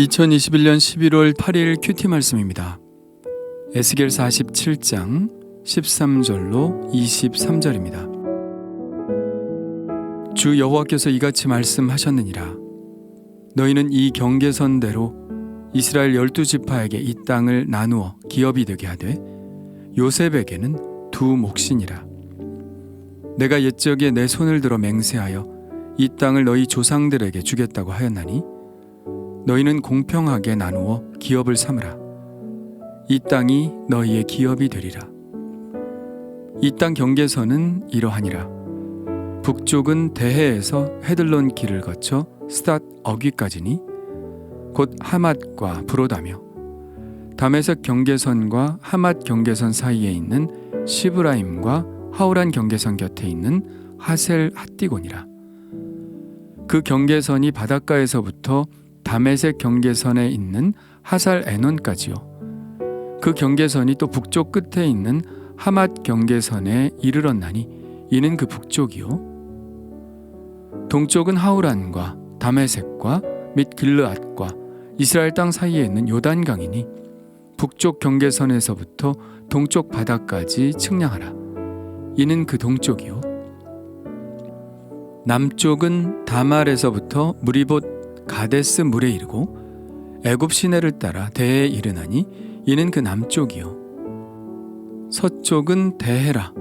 2021년 11월 8일 큐티 말씀입니다. 에스겔 47장 13절로 23절입니다. 주 여호와께서 이같이 말씀하셨느니라 너희는 이 경계선대로 이스라엘 열두 지파에게 이 땅을 나누어 기업이 되게 하되 요셉에게는 두 몫이니라 내가 옛적에 내 손을 들어 맹세하여 이 땅을 너희 조상들에게 주겠다고 하였나니 너희는 공평하게 나누어 기업을 삼으라. 이 땅이 너희의 기업이 되리라. 이 땅 경계선은 이러하니라. 북쪽은 대해에서 헤들론 길을 거쳐 스닷 어귀까지니 곧 하맛과 브로다며 다메섹 경계선과 하맛 경계선 사이에 있는 시브라임과 하우란 경계선 곁에 있는 하셀 핫디곤이라. 그 경계선이 바닷가에서부터 다메섹 경계선에 있는 하살 에논까지요. 그 경계선이 또 북쪽 끝에 있는 하맛 경계선에 이르렀나니 이는 그 북쪽이요. 동쪽은 하우란과 다메섹과 및 길르앗과 이스라엘 땅 사이에 있는 요단강이니 북쪽 경계선에서부터 동쪽 바다까지 측량하라. 이는 그 동쪽이요. 남쪽은 다말에서부터 무리봇 가데스 물에 이르고 애굽 시내를 따라 대에 이르나니 이는 그 남쪽이요. 서쪽은 대해라.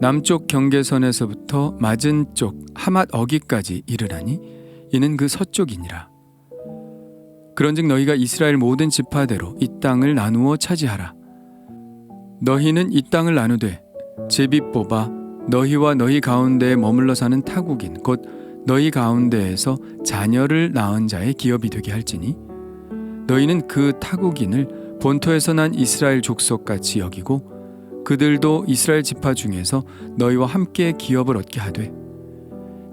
남쪽 경계선에서부터 맞은 쪽 하맛 어기까지 이르나니 이는 그 서쪽이니라. 그런즉 너희가 이스라엘 모든 지파대로 이 땅을 나누어 차지하라. 너희는 이 땅을 나누되 제비 뽑아 너희와 너희 가운데에 머물러 사는 타국인 곧 너희 가운데에서 자녀를 낳은 자의 기업이 되게 할지니? 너희는 그 타국인을 본토에서 난 이스라엘 족속같이 여기고 그들도 이스라엘 지파 중에서 너희와 함께 기업을 얻게 하되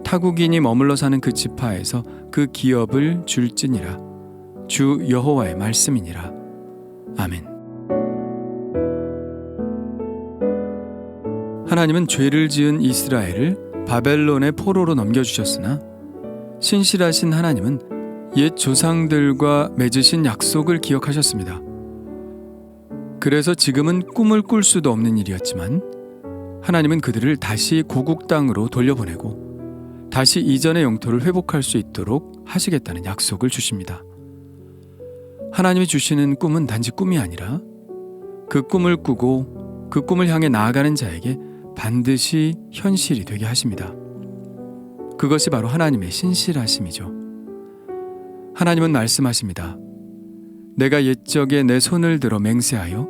타국인이 머물러 사는 그 지파에서 그 기업을 줄지니라. 주 여호와의 말씀이니라. 아멘. 하나님은 죄를 지은 이스라엘을 바벨론의 포로로 넘겨주셨으나 신실하신 하나님은 옛 조상들과 맺으신 약속을 기억하셨습니다. 그래서 지금은 꿈을 꿀 수도 없는 일이었지만 하나님은 그들을 다시 고국 땅으로 돌려보내고 다시 이전의 영토를 회복할 수 있도록 하시겠다는 약속을 주십니다. 하나님이 주시는 꿈은 단지 꿈이 아니라 그 꿈을 꾸고 그 꿈을 향해 나아가는 자에게 반드시 현실이 되게 하십니다. 그것이 바로 하나님의 신실하심이죠. 하나님은 말씀하십니다. 내가 옛적에 내 손을 들어 맹세하여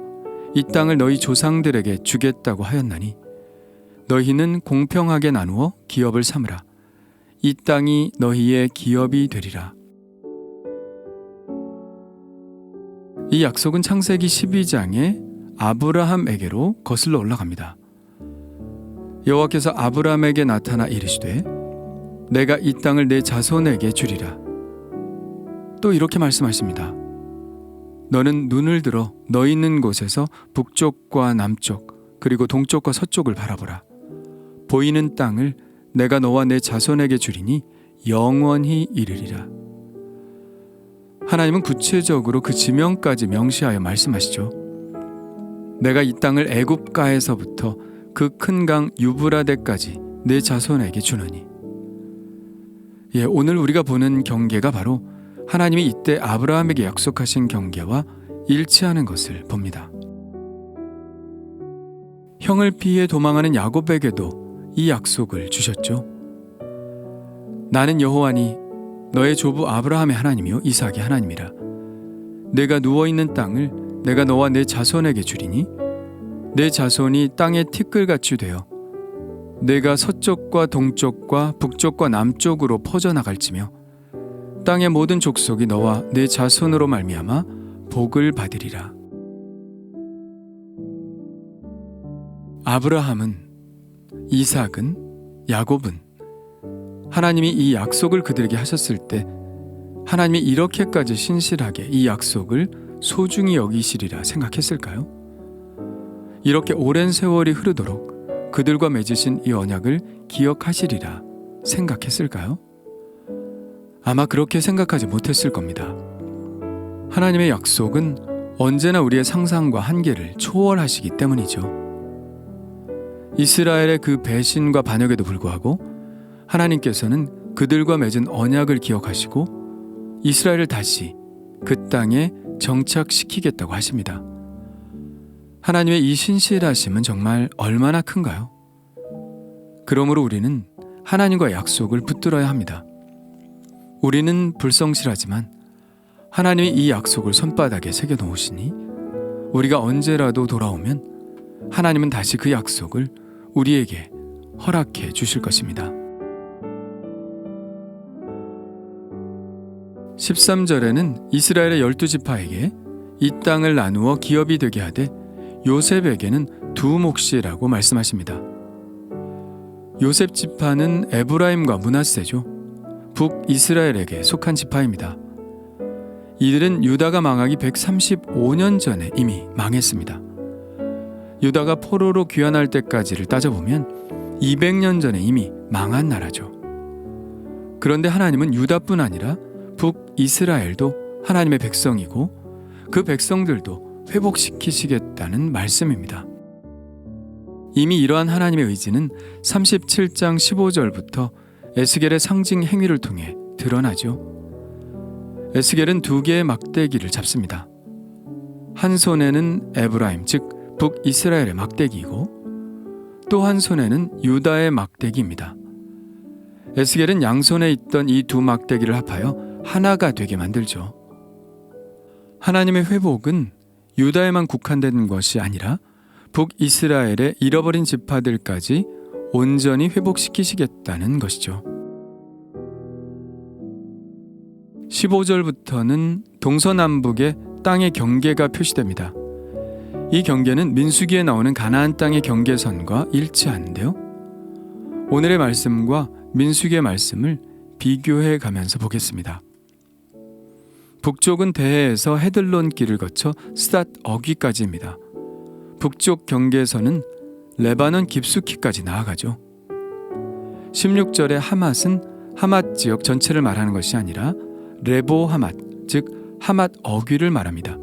이 땅을 너희 조상들에게 주겠다고 하였나니 너희는 공평하게 나누어 기업을 삼으라. 이 땅이 너희의 기업이 되리라. 이 약속은 창세기 12장에 아브라함에게로 거슬러 올라갑니다. 여호와께서 아브라함에게 나타나 이르시되 내가 이 땅을 내 자손에게 주리라. 또 이렇게 말씀하십니다. 너는 눈을 들어 너 있는 곳에서 북쪽과 남쪽 그리고 동쪽과 서쪽을 바라보라. 보이는 땅을 내가 너와 내 자손에게 주리니 영원히 이르리라. 하나님은 구체적으로 그 지명까지 명시하여 말씀하시죠. 내가 이 땅을 애굽가에서부터 그 큰 강 유브라데까지 내 자손에게 주느니. 예, 오늘 우리가 보는 경계가 바로 하나님이 이때 아브라함에게 약속하신 경계와 일치하는 것을 봅니다. 형을 피해 도망하는 야곱에게도 이 약속을 주셨죠. 나는 여호와니 너의 조부 아브라함의 하나님이요 이삭의 하나님이라. 내가 누워 있는 땅을 내가 너와 내 자손에게 주리니 내 자손이 땅의 티끌같이 되어 내가 서쪽과 동쪽과 북쪽과 남쪽으로 퍼져 나갈지며 땅의 모든 족속이 너와 내 자손으로 말미암아 복을 받으리라. 아브라함은 이삭은 야곱은 하나님이 이 약속을 그들에게 하셨을 때 하나님이 이렇게까지 신실하게 이 약속을 소중히 여기시리라 생각했을까요? 이렇게 오랜 세월이 흐르도록 그들과 맺으신 이 언약을 기억하시리라 생각했을까요? 아마 그렇게 생각하지 못했을 겁니다. 하나님의 약속은 언제나 우리의 상상과 한계를 초월하시기 때문이죠. 이스라엘의 그 배신과 반역에도 불구하고 하나님께서는 그들과 맺은 언약을 기억하시고 이스라엘을 다시 그 땅에 정착시키겠다고 하십니다. 하나님의 이 신실하심은 정말 얼마나 큰가요? 그러므로 우리는 하나님과 약속을 붙들어야 합니다. 우리는 불성실하지만 하나님이 이 약속을 손바닥에 새겨 놓으시니 우리가 언제라도 돌아오면 하나님은 다시 그 약속을 우리에게 허락해 주실 것입니다. 13절에는 이스라엘의 열두 지파에게 이 땅을 나누어 기업이 되게 하되 요셉에게는 두 몫이라고 말씀하십니다. 요셉 지파는 에브라임과 문하세죠. 북이스라엘에게 속한 지파입니다. 이들은 유다가 망하기 135년 전에 이미 망했습니다. 유다가 포로로 귀환할 때까지를 따져보면 200년 전에 이미 망한 나라죠. 그런데 하나님은 유다뿐 아니라 북이스라엘도 하나님의 백성이고 그 백성들도 회복시키시겠다는 말씀입니다. 이미 이러한 하나님의 의지는 37장 15절부터 에스겔의 상징 행위를 통해 드러나죠. 에스겔은 두 개의 막대기를 잡습니다. 한 손에는 에브라임 즉 북이스라엘의 막대기이고 또 한 손에는 유다의 막대기입니다. 에스겔은 양손에 있던 이 두 막대기를 합하여 하나가 되게 만들죠. 하나님의 회복은 유다에만 국한된 것이 아니라 북이스라엘의 잃어버린 지파들까지 온전히 회복시키시겠다는 것이죠. 15절부터는 동서남북의 땅의 경계가 표시됩니다. 이 경계는 민수기에 나오는 가나안 땅의 경계선과 일치하는데요. 오늘의 말씀과 민수기의 말씀을 비교해 가면서 보겠습니다. 북쪽은 대해에서 헤들론 길을 거쳐 스닷 어귀까지입니다. 북쪽 경계선은 레바논 깊숙이까지 나아가죠. 16절의 하맛은 하맛 지역 전체를 말하는 것이 아니라 레보 하맛, 즉 하맛 어귀를 말합니다.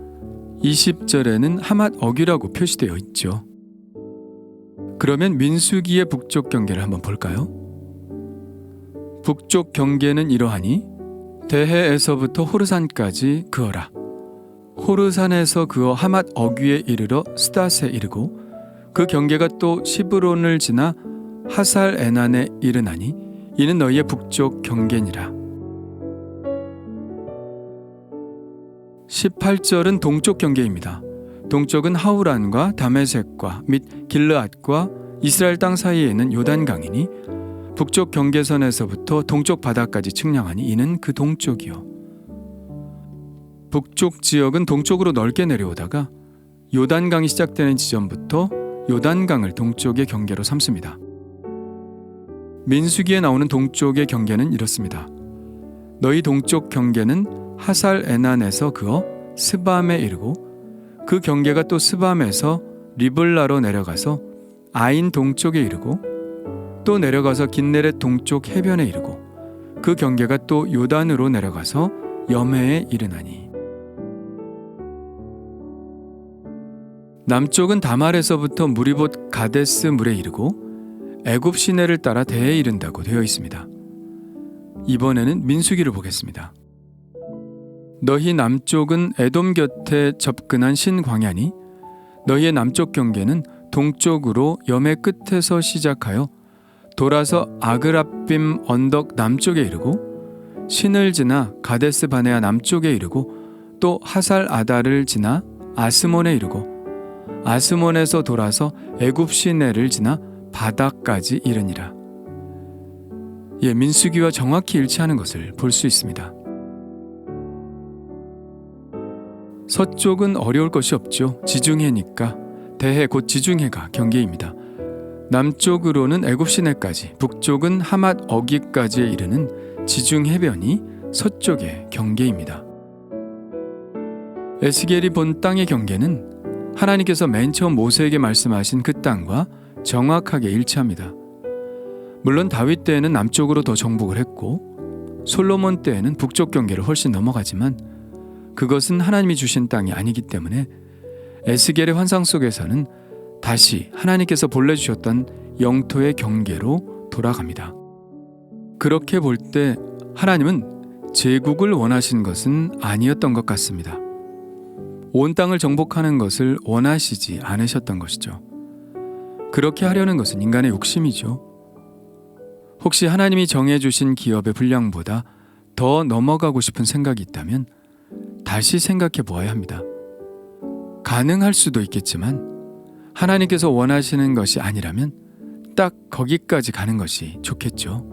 20절에는 하맛 어귀라고 표시되어 있죠. 그러면 민수기의 북쪽 경계를 한번 볼까요? 북쪽 경계는 이러하니 대해에서부터 호르산까지 그어라. 호르산에서 그어 하맛 어귀에 이르러 스닷에 이르고 그 경계가 또 시브론을 지나 하살 에난에 이르나니 이는 너희의 북쪽 경계니라. 18절은 동쪽 경계입니다. 동쪽은 하우란과 다메섹과 및 길르앗과 이스라엘 땅 사이에 있는 요단강이니 북쪽 경계선에서부터 동쪽 바다까지 측량하니 이는 그 동쪽이요. 북쪽 지역은 동쪽으로 넓게 내려오다가 요단강이 시작되는 지점부터 요단강을 동쪽의 경계로 삼습니다. 민수기에 나오는 동쪽의 경계는 이렇습니다. 너희 동쪽 경계는 하살 에난에서 그어 스밤에 이르고 그 경계가 또 스밤에서 리블라로 내려가서 아인 동쪽에 이르고 또 내려가서 긴네렛 동쪽 해변에 이르고 그 경계가 또 요단으로 내려가서 염해에 이르나니 남쪽은 다말에서부터 무리봇 가데스 물에 이르고 애굽 시내를 따라 대에 이른다고 되어 있습니다. 이번에는 민수기를 보겠습니다. 너희 남쪽은 에돔 곁에 접근한 신광야니 너희의 남쪽 경계는 동쪽으로 염의 끝에서 시작하여 돌아서 아그라빔 언덕 남쪽에 이르고 신을 지나 가데스 바네아 남쪽에 이르고 또 하살 아다를 지나 아스몬에 이르고 아스몬에서 돌아서 애굽 시내를 지나 바다까지 이르니라. 예, 민수기와 정확히 일치하는 것을 볼 수 있습니다. 서쪽은 어려울 것이 없죠. 지중해니까 대해 곧 지중해가 경계입니다. 남쪽으로는 애굽 시내까지, 북쪽은 하맛 어기까지에 이르는 지중 해변이 서쪽의 경계입니다. 에스겔이 본 땅의 경계는 하나님께서 맨 처음 모세에게 말씀하신 그 땅과 정확하게 일치합니다. 물론 다윗 때에는 남쪽으로 더 정복을 했고 솔로몬 때에는 북쪽 경계를 훨씬 넘어가지만 그것은 하나님이 주신 땅이 아니기 때문에 에스겔의 환상 속에서는 다시 하나님께서 본래 주셨던 영토의 경계로 돌아갑니다. 그렇게 볼 때 하나님은 제국을 원하신 것은 아니었던 것 같습니다. 온 땅을 정복하는 것을 원하시지 않으셨던 것이죠. 그렇게 하려는 것은 인간의 욕심이죠. 혹시 하나님이 정해주신 기업의 분량보다 더 넘어가고 싶은 생각이 있다면 다시 생각해 보아야 합니다. 가능할 수도 있겠지만 하나님께서 원하시는 것이 아니라면 딱 거기까지 가는 것이 좋겠죠.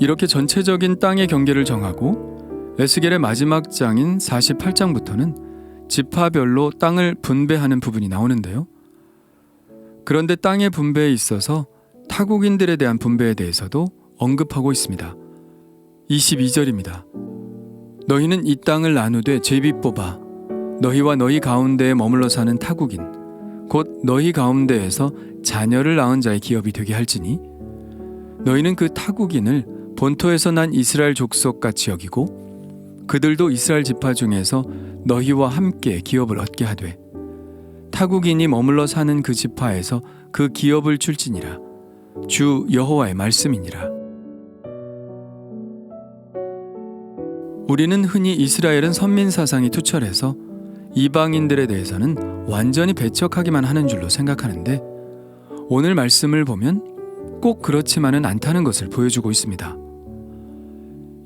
이렇게 전체적인 땅의 경계를 정하고 에스겔의 마지막 장인 48장부터는 지파별로 땅을 분배하는 부분이 나오는데요. 그런데 땅의 분배에 있어서 타국인들에 대한 분배에 대해서도 언급하고 있습니다. 22절입니다. 너희는 이 땅을 나누되 제비 뽑아 너희와 너희 가운데에 머물러 사는 타국인 곧 너희 가운데에서 자녀를 낳은 자의 기업이 되게 할지니? 너희는 그 타국인을 본토에서 난 이스라엘 족속 같이 여기고 그들도 이스라엘 지파 중에서 너희와 함께 기업을 얻게 하되 타국인이 머물러 사는 그 지파에서 그 기업을 줄지니라. 주 여호와의 말씀이니라. 우리는 흔히 이스라엘은 선민 사상이 투철해서 이방인들에 대해서는 완전히 배척하기만 하는 줄로 생각하는데 오늘 말씀을 보면 꼭 그렇지만은 않다는 것을 보여주고 있습니다.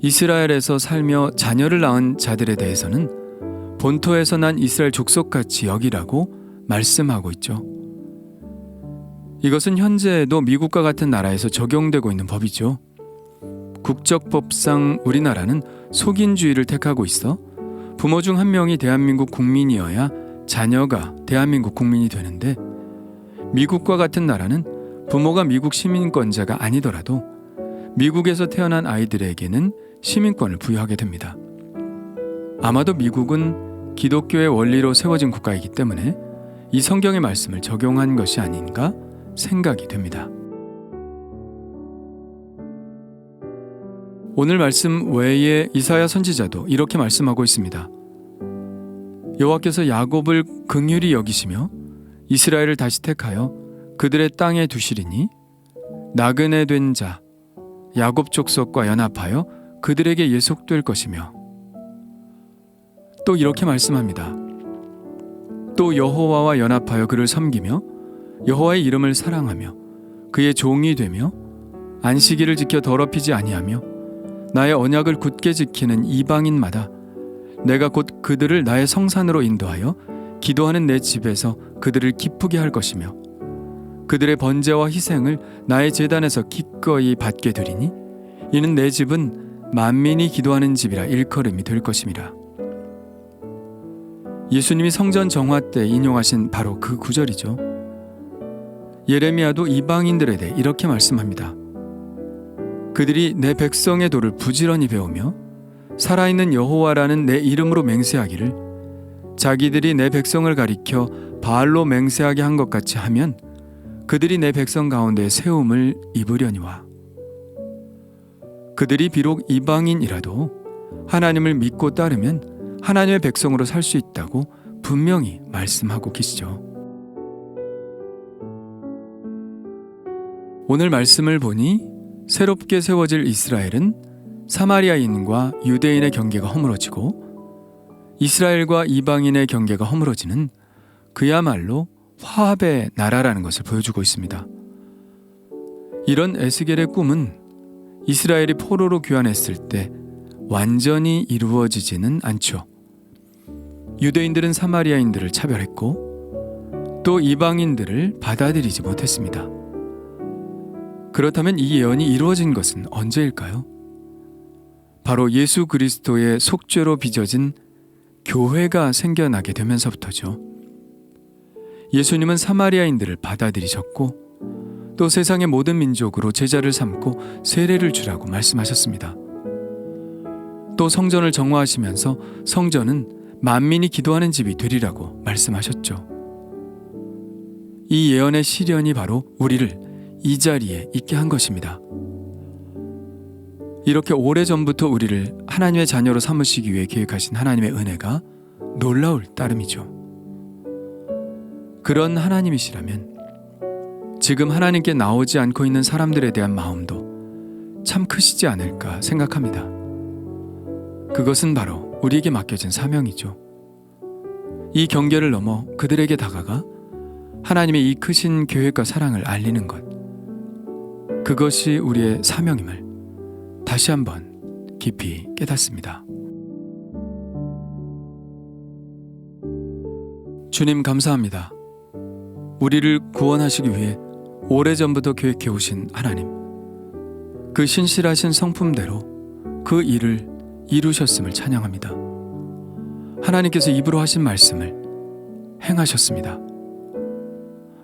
이스라엘에서 살며 자녀를 낳은 자들에 대해서는 본토에서 난 이스라엘 족속같이 여기라고 말씀하고 있죠. 이것은 현재에도 미국과 같은 나라에서 적용되고 있는 법이죠. 국적법상 우리나라는 속인주의를 택하고 있어 부모 중 한 명이 대한민국 국민이어야 자녀가 대한민국 국민이 되는데 미국과 같은 나라는 부모가 미국 시민권자가 아니더라도 미국에서 태어난 아이들에게는 시민권을 부여하게 됩니다. 아마도 미국은 기독교의 원리로 세워진 국가이기 때문에 이 성경의 말씀을 적용한 것이 아닌가 생각이 됩니다. 오늘 말씀 외에 이사야 선지자도 이렇게 말씀하고 있습니다. 여호와께서 야곱을 긍휼히 여기시며 이스라엘을 다시 택하여 그들의 땅에 두시리니 나그네 된 자 야곱 족속과 연합하여 그들에게 예속될 것이며 또 이렇게 말씀합니다. 또 여호와와 연합하여 그를 섬기며 여호와의 이름을 사랑하며 그의 종이 되며 안식일을 지켜 더럽히지 아니하며 나의 언약을 굳게 지키는 이방인마다 내가 곧 그들을 나의 성산으로 인도하여 기도하는 내 집에서 그들을 기쁘게 할 것이며 그들의 번제와 희생을 나의 제단에서 기꺼이 받게 되리니 이는 내 집은 만민이 기도하는 집이라 일컬음이 될 것임이라. 예수님이 성전 정화 때 인용하신 바로 그 구절이죠. 예레미야도 이방인들에 대해 이렇게 말씀합니다. 그들이 내 백성의 도를 부지런히 배우며 살아있는 여호와라는 내 이름으로 맹세하기를 자기들이 내 백성을 가리켜 바알로 맹세하게 한 것 같이 하면 그들이 내 백성 가운데 세움을 입으려니와 그들이 비록 이방인이라도 하나님을 믿고 따르면 하나님의 백성으로 살 수 있다고 분명히 말씀하고 계시죠. 오늘 말씀을 보니 새롭게 세워질 이스라엘은 사마리아인과 유대인의 경계가 허물어지고 이스라엘과 이방인의 경계가 허물어지는 그야말로 화합의 나라라는 것을 보여주고 있습니다. 이런 에스겔의 꿈은 이스라엘이 포로로 귀환했을 때 완전히 이루어지지는 않죠. 유대인들은 사마리아인들을 차별했고 또 이방인들을 받아들이지 못했습니다. 그렇다면 이 예언이 이루어진 것은 언제일까요? 바로 예수 그리스도의 속죄로 빚어진 교회가 생겨나게 되면서부터죠. 예수님은 사마리아인들을 받아들이셨고 또 세상의 모든 민족으로 제자를 삼고 세례를 주라고 말씀하셨습니다. 또 성전을 정화하시면서 성전은 만민이 기도하는 집이 되리라고 말씀하셨죠. 이 예언의 실현이 바로 우리를 이 자리에 있게 한 것입니다. 이렇게 오래전부터 우리를 하나님의 자녀로 삼으시기 위해 계획하신 하나님의 은혜가 놀라울 따름이죠. 그런 하나님이시라면 지금 하나님께 나오지 않고 있는 사람들에 대한 마음도 참 크시지 않을까 생각합니다. 그것은 바로 우리에게 맡겨진 사명이죠. 이 경계를 넘어 그들에게 다가가 하나님의 이 크신 계획과 사랑을 알리는 것. 그것이 우리의 사명임을 다시 한번 깊이 깨닫습니다. 주님 감사합니다. 우리를 구원하시기 위해 오래전부터 계획해 오신 하나님. 그 신실하신 성품대로 그 일을 이루셨음을 찬양합니다. 하나님께서 입으로 하신 말씀을 행하셨습니다.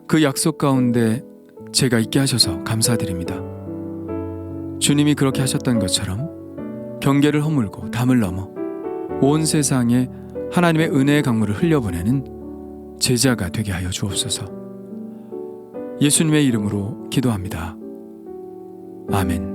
그 약속 가운데 제가 있게 하셔서 감사드립니다. 주님이 그렇게 하셨던 것처럼 경계를 허물고 담을 넘어 온 세상에 하나님의 은혜의 강물을 흘려보내는 제자가 되게 하여 주옵소서. 예수님의 이름으로 기도합니다. 아멘.